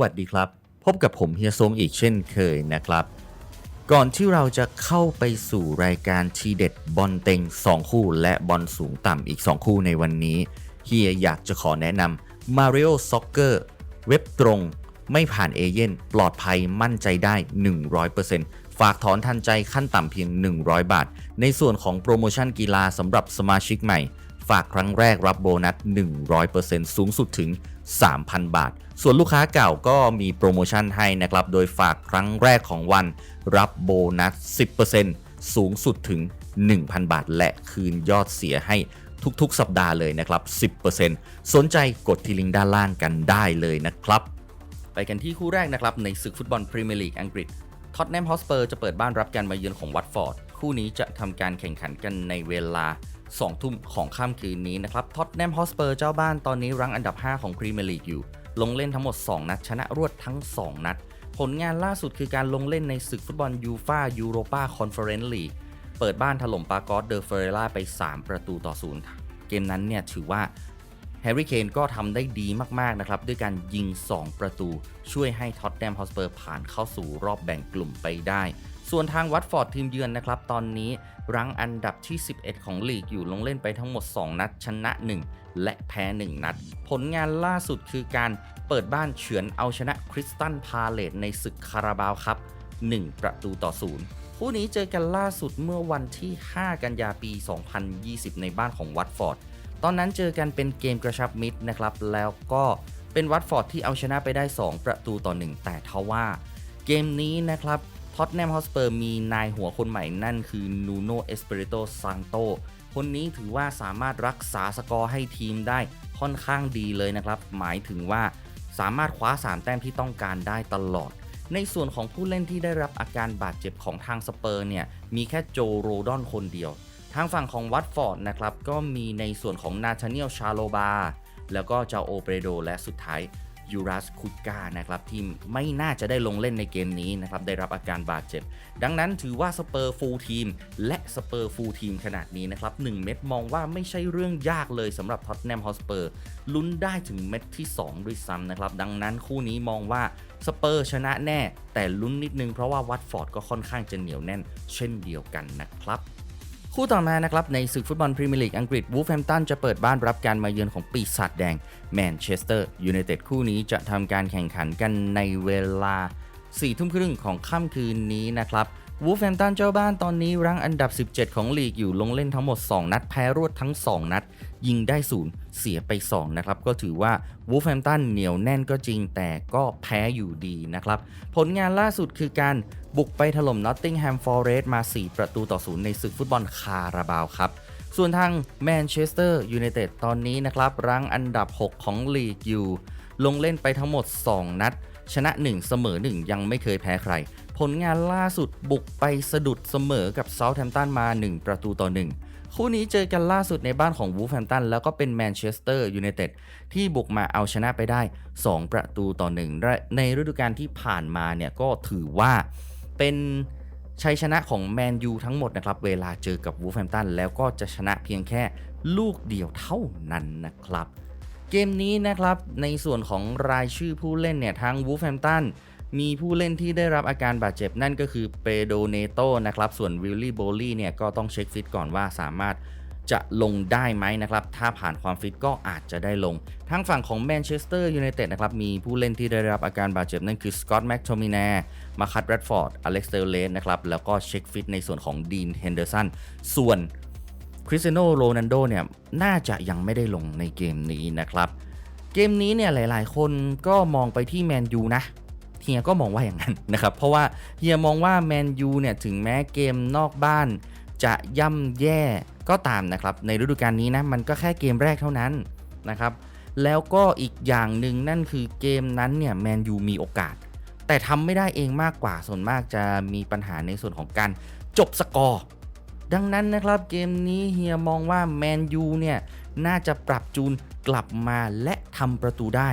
วัสดีครับ พบกับผมเฮียซงอีกเช่นเคยนะครับ ก่อนที่เราจะเข้าไปสู่รายการทีเด็ดบอลเต็ง 2 คู่และบอลสูงต่ำอีก 2 คู่ในวันนี้เฮียอยากจะขอแนะนำ Mario Soccer เว็บตรง ไม่ผ่านเอเย่นปลอดภัยมั่นใจได้ 100%ฝากถอนทันใจขั้นต่ำเพียง 100 บาท ในส่วนของโปรโมชั่นกีฬาสำหรับสมาชิกใหม่ ฝากครั้งแรกรับโบนัส 100%สูงสุดถึง 3,000 บาท ส่วนลูกค้าเก่าก็มีโปรโมชั่นให้นะครับ โดยฝากครั้งแรกของวันรับโบนัส 10%สูงสุดถึง 1,000 บาท และคืนยอดเสียให้ทุกๆ สัปดาห์เลยนะครับ 10%สนใจกดที่ลิงก์ด้านล่างกันได้เลยนะครับ ไปกันที่คู่แรกนะครับ ในศึกฟุตบอลพรีเมียร์ลีกอังกฤษท็อตแนมฮอสเปอร์จะเปิดบ้านรับการมาเยือนของวัตฟอร์ด คู่นี้จะทำการแข่งขันกันในเวลา 2 ทุ่มของค่ำคืนนี้นะครับท็อตแนมฮอสเปอร์เจ้าบ้านตอนนี้รั้งอันดับ 5 ของพรีเมียร์ลีกอยู่ ลงเล่นทั้งหมด 2 นัด ชนะรวดทั้ง 2 นัด ผลงานล่าสุดคือการลงเล่นในศึกฟุตบอลยูฟายูโรปาคอนเฟอเรนซ์ลีกเปิดบ้านถล่มปากอสเดอเฟเรล่าไป 3 ประตูต่อศูนย์เกมนั้นเนี่ยถือว่าแฮร์รี่เคนก็ทำได้ดีมาก ๆ นะครับ ด้วยการยิง 2 ประตู ช่วยให้ท็อตแนมฮอสเปอร์ผ่านเข้าสู่รอบแบ่งกลุ่มไปได้ ส่วนทางวัตฟอร์ดทีมเยือนนะครับ ตอนนี้รั้งอันดับที่ 11 ของลีกอยู่ลงเล่นไปทั้งหมด 2 นัด ชนะ 1 และแพ้ 1 นัด ผลงานล่าสุดคือการเปิดบ้านเฉือนเอาชนะคริสตันพาเลตในศึกคาราบาวครับ 1 ประตูต่อศูนย์คู่นี้เจอกันล่าสุดเมื่อวันที่ 5 กันยาปี 2020 ในบ้านของวัตฟอร์ด ตอนนั้นเจอกันเป็นเกมกระชับมิตรนะครับ แล้วก็เป็นวัตฟอร์ดที่เอาชนะไปได้ 2 ประตูต่อ 1 แต่ทว่า เกมนี้นะครับ ท็อตแนมฮอสเปอร์มีนายหัวคนใหม่นั่นคือนูโนเอสเปริโตซันโตคนนี้ถือว่าสามารถรักษาสกอร์ให้ทีมได้ค่อนข้างดีเลยนะครับ หมายถึงว่าสามารถคว้า 3 แต้มที่ต้องการได้ตลอด ในส่วนของผู้เล่นที่ได้รับอาการบาดเจ็บของทางสเปอร์เนี่ย มีแค่โจโรดอนคนเดียว ทางฝั่งของวัตฟอร์ดนะครับ ก็มีในส่วนของนาธาเนียลชาโลบา แล้วก็เจ้าโอเปโดและสุดท้าย ยูรัสคุดกานะครับที่ไม่น่าจะได้ลงเล่นในเกมนี้นะครับได้รับอาการบาดเจ็บ ดังนั้นถือว่าสเปอร์ฟูลทีมและสเปอร์ฟูลทีมขนาดนี้นะครับ1เม็ดมองว่าไม่ใช่เรื่องยากเลยสำหรับท็อตแนมฮอสเปอร์ลุ้นได้ถึงเม็ดที่ 2 ด้วยซ้ำนะครับ ดังนั้นคู่นี้มองว่าสเปอร์ชนะแน่ แต่ลุ้นนิดนึงเพราะว่าวัตฟอร์ดก็ค่อนข้างจะเหนียวแน่น เช่นเดียวกันนะครับ คู่ต่อมานะครับในศึกฟุตบอลพรีเมียร์ลีกอังกฤษวูฟแฮมตันจะเปิดบ้านรับการมาเยือนของปีศาจแดงแมนเชสเตอร์ยูไนเต็ดคู่นี้จะทำการแข่งขันกันในเวลา4ทุ่มครึ่งของค่ำคืนนี้นะครับ วูฟแฮมตันเจ้าบ้านตอนนี้รั้งอันดับ 17 ของลีกอยู่ลงเล่นทั้งหมด 2 นัด แพ้รวดทั้ง 2 นัด ยิงได้ศูนย์เสียไป 2 นะครับ ก็ถือว่าวูฟแฮมตันเหนียวแน่นก็จริงแต่ก็แพ้อยู่ดีนะครับ ผลงานล่าสุดคือการบุกไปถล่มนอตติงแฮมฟอร์เรสต์มา 4 ประตูต่อศูนย์ในศึกฟุตบอลคาราบาวครับส่วนทางแมนเชสเตอร์ยูไนเต็ดตอนนี้นะครับรั้งอันดับ 6 ของลีกอยู่ลงเล่นไปทั้งหมด 2 นัด ชนะ 1 เสมอ 1 ยังไม่เคยแพ้ใคร ผลงานล่าสุดบุกไปสะดุดเสมอกับเซาท์แฮมป์ตันมา 1 ประตูต่อ 1 คู่นี้เจอกันล่าสุดในบ้านของวูฟแฮมป์ตันแล้วก็เป็นแมนเชสเตอร์ยูไนเต็ดที่บุกมาเอาชนะไปได้ 2 ประตูต่อ 1 ในฤดูกาลที่ผ่านมาเนี่ยก็ถือว่าเป็นชัยชนะของแมนยูทั้งหมดนะครับ เวลาเจอกับวูฟแฮมป์ตันแล้วก็จะชนะเพียงแค่ลูกเดียวเท่านั้นนะครับ เกมนี้นะครับในส่วนของรายชื่อผู้เล่นเนี่ยทางวูฟแฮมตัน มีผู้เล่นที่ได้รับอาการบาดเจ็บนั่นก็คือเปโดเนโตนะครับ ส่วนวิลลี่โบลี่เนี่ยก็ต้องเช็คฟิตก่อนว่าสามารถจะลงได้ไหมนะครับ ถ้าผ่านความฟิตก็อาจจะได้ลงทางฝั่งของแมนเชสเตอร์ยูไนเต็ดนะครับ มีผู้เล่นที่ได้รับอาการบาดเจ็บนั่นคือสกอตต์แม็กโทมินามาคัตแรดฟอร์ด อเล็กซ์เตลเลนนะครับ แล้วก็เช็คฟิตในส่วนของดีนเฮนเดอร์สัน ส่วนคริสเตียโนโรนัลโดเนี่ย น่าจะยังไม่ได้ลงในเกมนี้นะครับ เกมนี้เนี่ยหลายๆ คนก็มองไปที่แมนยูนะ เฮียก็มองว่าอย่างนั้นนะครับ เพราะว่าเฮียมองว่าแมนยูเนี่ยถึงแม้เกมนอกบ้านจะย่ำแย่ก็ตามนะครับ ในฤดูกาลนี้นะมันก็แค่เกมแรกเท่านั้นนะครับ แล้วก็อีกอย่างหนึ่งนั่นคือเกมนั้นเนี่ยแมนยูมีโอกาส แต่ทำไม่ได้เองมากกว่าส่วนมากจะมีปัญหาในส่วนของการจบสกอร์ดังนั้นนะครับเกมนี้เฮียมองว่าแมนยูเนี่ยน่าจะปรับจูนกลับมาและทำประตูได้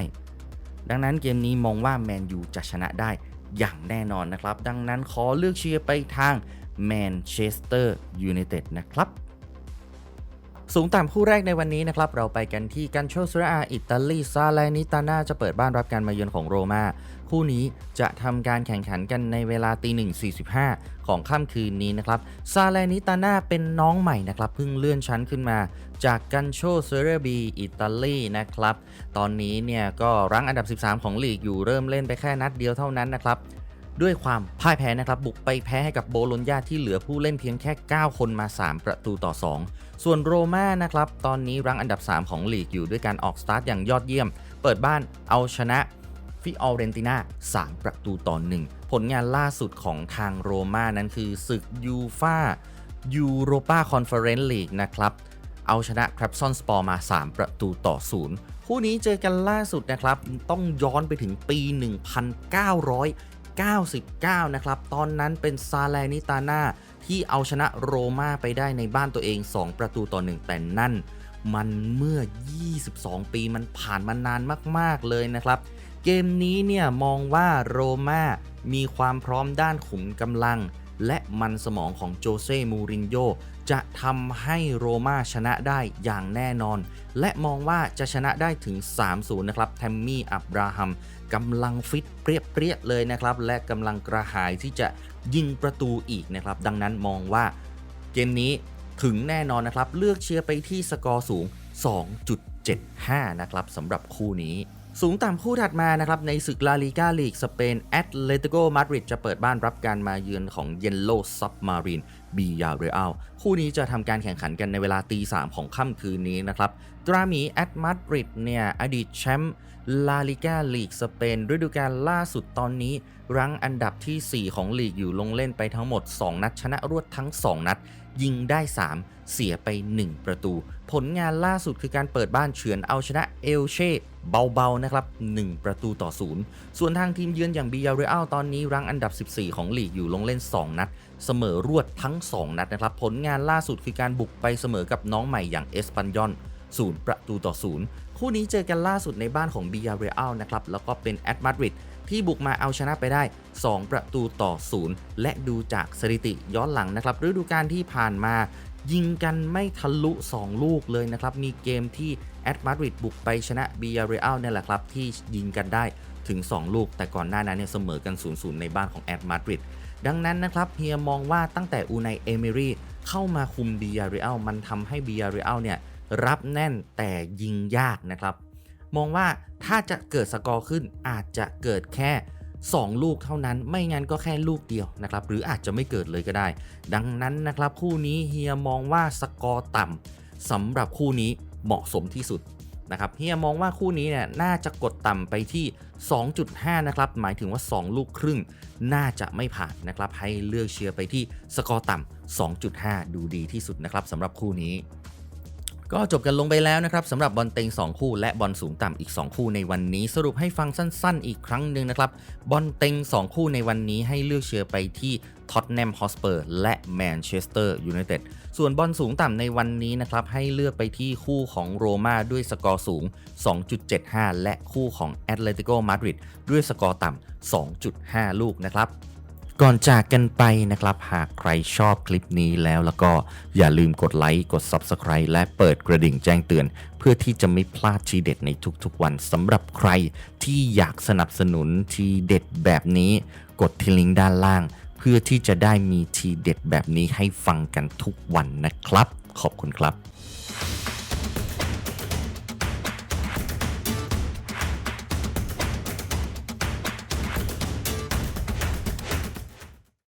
ดังนั้นเกมนี้มองว่าแมนยูจะชนะได้อย่างแน่นอนนะครับ ดังนั้นขอเลือกเชียร์ไปทางแมนเชสเตอร์ยูไนเต็ดนะครับ สูงต่ำคู่แรกในวันนี้นะครับ เราไปกันที่กันโชซราอาอิตาลีซาเลนิตาน่าจะเปิดบ้านรับการมาเยือนของโรมาคู่นี้จะทำการแข่งขันกันในเวลาตีหนึ่งสี่สิบห้าของค่ำคืนนี้นะครับซาเลนิตาน่าเป็นน้องใหม่นะครับเพิ่งเลื่อนชั้นขึ้นมา จากกันโชเซเรบีอิตาลีนะครับ ตอนนี้เนี่ยก็รั้งอันดับ 13 ของลีกอยู่เริ่มเล่นไปแค่นัดเดียวเท่านั้นนะครับ ด้วยความพ่ายแพ้นะครับ บุกไปแพ้ให้กับโบโลญญาที่เหลือผู้เล่นเพียงแค่ 9 คนมา 3 ประตูต่อ 2 ส่วนโรม่านะครับ ตอนนี้รั้งอันดับ 3 ของลีกอยู่ด้วยการออกสตาร์ทอย่างยอดเยี่ยม เปิดบ้านเอาชนะฟิออเรนติน่า3 ประตูต่อ 1 ผลงานล่าสุดของทางโรม่านั้นคือศึกยูฟายูโรปาคอนเฟอเรนซ์ลีกนะครับ เอาชนะครับซอนสปอร์มา 3 ประตูต่อ 0 คู่นี้เจอกันล่าสุดนะครับ ต้องย้อนไปถึงปี 1999 นะครับ ตอนนั้นเป็นซาแลนิตาน่าที่เอาชนะโรม่าไปได้ในบ้านตัวเอง 2 ประตูต่อ 1 แต่นั่น มันเมื่อ 22 ปีมันผ่านมานานมาก ๆ เลยนะครับ เกมนี้เนี่ยมองว่าโรม่ามีความพร้อมด้านขุมกำลัง และมันสมองของโจเซ่มูรินโญ่จะทำให้โรม่าชนะได้อย่างแน่นอน และมองว่าจะชนะได้ถึง 3-0 นะครับ แทมมี่ อับราฮัมกำลังฟิตเปรี้ยๆเลยนะครับ และกำลังกระหายที่จะยิงประตูอีกนะครับ ดังนั้นมองว่าเกมนี้ถึงแน่นอนนะครับ เลือกเชียร์ไปที่สกอร์สูง 2.75 นะครับสำหรับคู่นี้ สูงต่ำคู่ถัดมานะครับ ในศึกลาลิกาลีกสเปนแอตเลติโกมาดริดจะเปิดบ้านรับการมาเยือนของเยนโลซับมารีนบียาเรอัลคู่นี้จะทำการแข่งขันกันในเวลาตีสามของค่ำคืนนี้นะครับตราหมีแอตมาดริดเนี่ยอดีตแชมป์ลาลิกาลีกสเปนฤดูกาลล่าสุดตอนนี้ รั้งอันดับที่ 4 ของลีกอยู่ลงเล่นไปทั้งหมด 2 นัดชนะรวดทั้ง 2 นัด ยิงได้ 3 เสียไป 1 ประตู ผลงานล่าสุดคือการเปิดบ้านเฉือนเอาชนะเอลเช่เบาๆนะครับ1ประตูต่อ0ส่วนทางทีมเยือนอย่างบียาเรอัลตอนนี้รั้งอันดับ 14 ของลีกอยู่ลงเล่น 2 นัด เสมอรวดทั้ง 2 นัดนะครับ ผลงานล่าสุดคือการบุกไปเสมอกับน้องใหม่อย่างเอสปันยอน0ประตูต่อ0คู่นี้เจอกันล่าสุดในบ้านของบียาเรอัลนะครับแล้วก็เป็นแอตมาดริดที่บุกมาเอาชนะไปได้ 2 ประตูต่อ0และดูจากสถิติย้อนหลังนะครับฤดูกาลที่ผ่านมา ยิงกันไม่ทะลุ 2 ลูกเลยนะครับ มีเกมที่แอตมาดริดบุกไปชนะบียาเรอัลเนี่ยแหละครับ ที่ยิงกันได้ถึง 2 ลูก แต่ก่อนหน้านั้นเนี่ยเสมอกัน 0-0 ในบ้านของแอตมาดริดดังนั้นนะครับเฮียมองว่าตั้งแต่อูไนเอเมรีเข้ามาคุมบียาเรอัลมันทำให้บียาเรอัลเนี่ยรับแน่นแต่ยิงยากนะครับ มองว่าถ้าจะเกิดสกอร์ขึ้นอาจจะเกิดแค่ 2 ลูกเท่านั้น ไม่งั้นก็แค่ลูกเดียวนะครับหรืออาจจะไม่เกิดเลยก็ได้ ดังนั้นนะครับคู่นี้เฮียมองว่าสกอร์ต่ำสำหรับคู่นี้เหมาะสมที่สุดนะครับเฮียมองว่าคู่นี้เนี่ยน่าจะกดต่ำไปที่ 2.5 นะครับ หมายถึงว่า 2 ลูกครึ่ง น่าจะไม่ผ่านนะครับ ให้เลือกเชียร์ไปที่สกอร์ต่ำ2.5 ดูดีที่สุดนะครับสำหรับคู่นี้ ก็จบกันลงไปแล้วนะครับสำหรับบอลเต็ง 2 คู่ และบอลสูงต่ำอีก 2 คู่ในวันนี้สรุปให้ฟังสั้นๆ อีกครั้งหนึ่งนะครับบอลเต็ง 2 คู่ในวันนี้ให้เลือกเชียร์ไปที่ท็อตแนมฮอสเปอร์และแมนเชสเตอร์ยูไนเต็ดส่วนบอลสูงต่ำในวันนี้นะครับให้เลือกไปที่คู่ของโรม่าด้วยสกอร์สูง 2.75 และคู่ของแอตเลติโกมาดริดด้วยสกอร์ต่ำ2.5 ลูกนะครับ ก่อนจากกันไปนะครับ หากใครชอบคลิปนี้แล้วแล้วก็อย่าลืมกดไลค์กด Subscribe และเปิดกระดิ่งแจ้งเตือน เพื่อที่จะไม่พลาดทีเด็ดในทุกๆวันสำหรับใครที่อยากสนับสนุนทีเด็ดแบบนี้ กดที่ลิงก์ด้านล่าง เพื่อที่จะได้มีทีเด็ดแบบนี้ให้ฟังกันทุกวันนะครับ ขอบคุณครับ